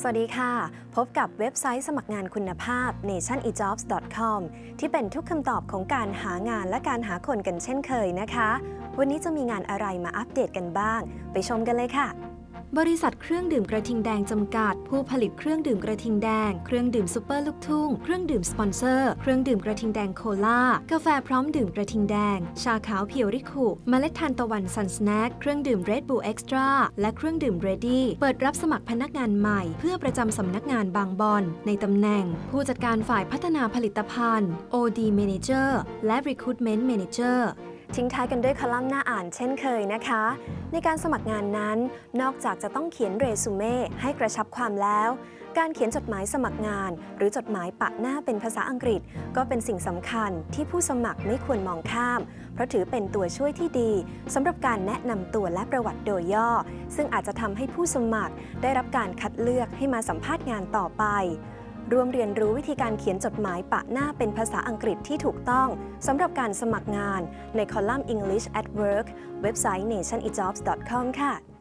สวัสดีค่ะ พบกับเว็บไซต์สมัครงานคุณภาพ nationejobs.com ที่เป็นทุกคำตอบของการหางานและการหาคนกันเช่นเคยนะคะ วันนี้จะมีงานอะไรมาอัปเดตกันบ้าง ไปชมกันเลยค่ะ บริษัทเครื่องดื่มกระทิงแดงจำกัด ผู้ผลิตเครื่องดื่มกระทิงแดง เครื่องดื่มซูเปอร์ลูกทุ่ง เครื่องดื่มสปอนเซอร์ เครื่องดื่มกระทิงแดงโคลากาแฟพร้อมดื่มกระทิงแดง ชาขาวเพียวริคุเมล็ดทานตะวันซันสแน็คเครื่องดื่มเรดบูเอ็กซ์ตร้าและเครื่องดื่มเรดี้เปิดรับสมัครพนักงานใหม่ เพื่อประจำสำนักงานบางบอนในตำแหน่ง ผู้จัดการฝ่ายพัฒนาผลิตภัณฑ์ OD Manager และ Recruitment Manager ทิ้งท้ายกันด้วยคอลัมน์หน้าอ่านเช่นเคยนะคะ ในการสมัครงานนั้น นอกจากจะต้องเขียนเรซูเม่ให้กระชับความแล้ว การเขียนจดหมายสมัครงาน หรือจดหมายปะหน้าเป็นภาษาอังกฤษ ก็เป็นสิ่งสำคัญที่ผู้สมัครไม่ควรมองข้าม เพราะถือเป็นตัวช่วยที่ดีสำหรับการแนะนำตัวและประวัติโดยย่อ ซึ่งอาจจะทำให้ผู้สมัครได้รับการคัดเลือกให้มาสัมภาษณ์งานต่อไป ร่วมเรียนรู้วิธีการเขียนจดหมายปะหน้าเป็นภาษาอังกฤษที่ถูกต้องสำหรับการสมัครงานในคอลัมน์ English at Work เว็บไซต์ nationejobs.com ค่ะ